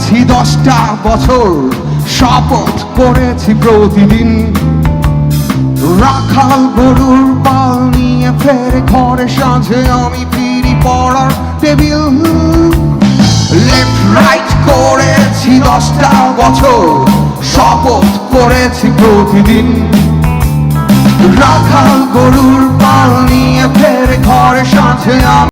করেছি দশটা বছর, শপথ করেছি প্রতিদিন। রাখাল গরুর পাল নিয়ে ফের ঘরে সাঁঝে আমি ফিরি পড়ার টেবিল। লেফট রাইট করেছি দশটা বছর, শপথ করেছি প্রতিদিন। রাখাল গরুর পাল নিয়ে ফের ঘরে সাঁঝে আমি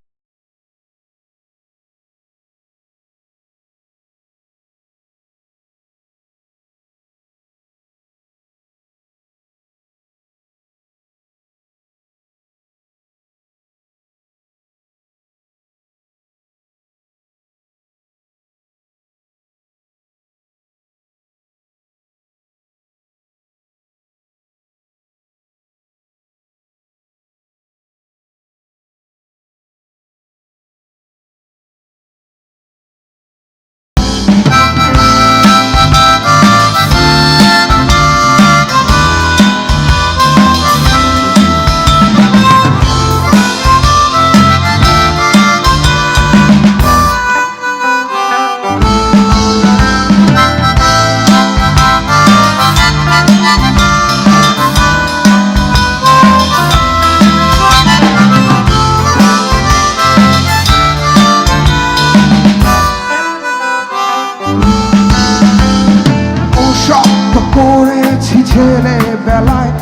করেছি ছেলেবেলায়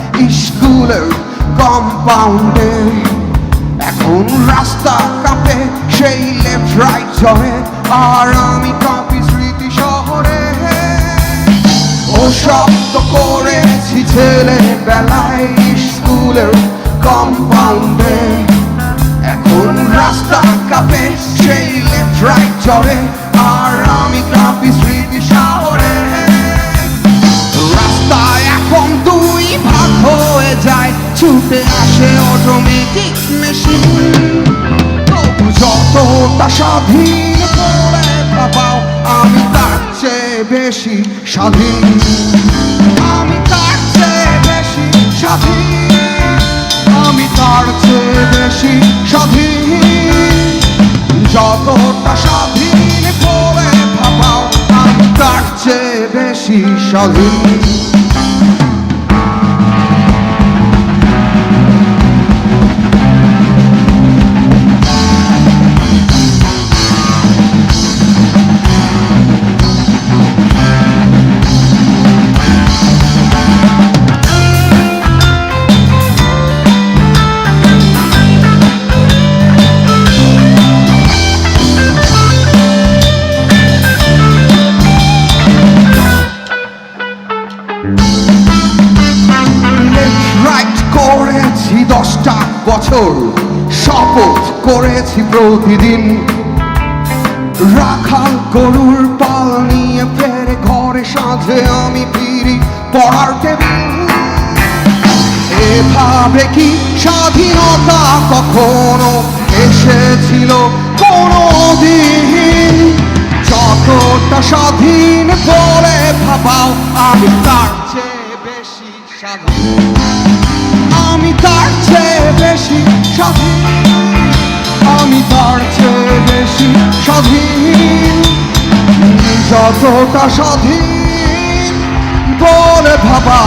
স্কুলের কম্পাউন্ডে এখন রাস্তা কাঁপে, সেই লেফট রাইট জয়ে আর আমি কাঁপি স্মৃতি শহরে। ও শব্দ করেছি ছেলেবেলায় স্কুলের কম্পাউন্ডে এখন রাস্তা কাঁপে, সেই লেফট রাইট জয়ে ছুটে আসে অটোমেটিক মেশিন। তবু যতটা স্বাধীন বলে ভাবাও আমি তার চেয়ে বেশি স্বাধীন। আমি তার চেয়ে বেশি স্বাধীন। আমি তার চেয়ে বেশি স্বাধীন। যতটা স্বাধীন বলে ভাবাও আমি তার চেয়ে বেশি স্বাধীন। বছর শপথ করেছি প্রতিদিন। রাখাল গরুর পাল নিয়ে ফের ঘরে সাঁঝে আমি ফিরি পড়ার এভাবে কি স্বাধীনতা কখনো এসেছিল কোনো দিন যতটা স্বাধীন বলে ভাবাও, আমি তার চেয়ে বেশি স্বাধীন। আমি তার যতটা স্বাধীন। বলে ভাবা